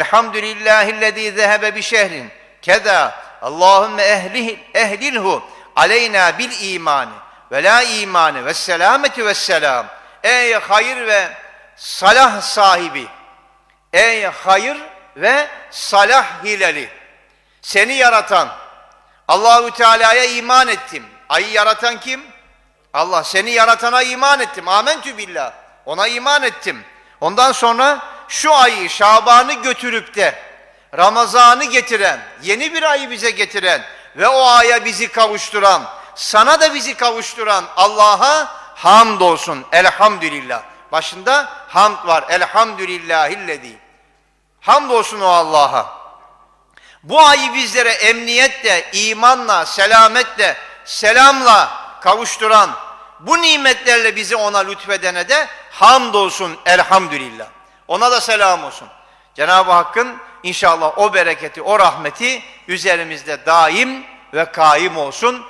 Elhamdülillahillezî zehebe bi şehrin. Keda Allahümme ehlih, ehlilhu aleyna bil imani ve la imani ve selameti ve selam. Ey hayır ve salah sahibi. Ey hayır ve salah hilali. Seni yaratan Allahü Teala'ya iman ettim. Ayı yaratan kim? Allah seni yaratana iman ettim. Amentü billah. Ona iman ettim. Ondan sonra şu ayı Şaban'ı götürüp de Ramazan'ı getiren, yeni bir ayı bize getiren ve o aya bizi kavuşturan, sana da bizi kavuşturan Allah'a hamdolsun. Elhamdülillah. Başında hamd var. Elhamdülillahillezî. Hamdolsun o Allah'a. Bu ayı bizlere emniyetle, imanla, selametle, selamla kavuşturan, bu nimetlerle bizi ona lütfedene de hamdolsun elhamdülillah. Ona da selam olsun. Cenab-ı Hakk'ın inşallah o bereketi, o rahmeti üzerimizde daim ve kaim olsun.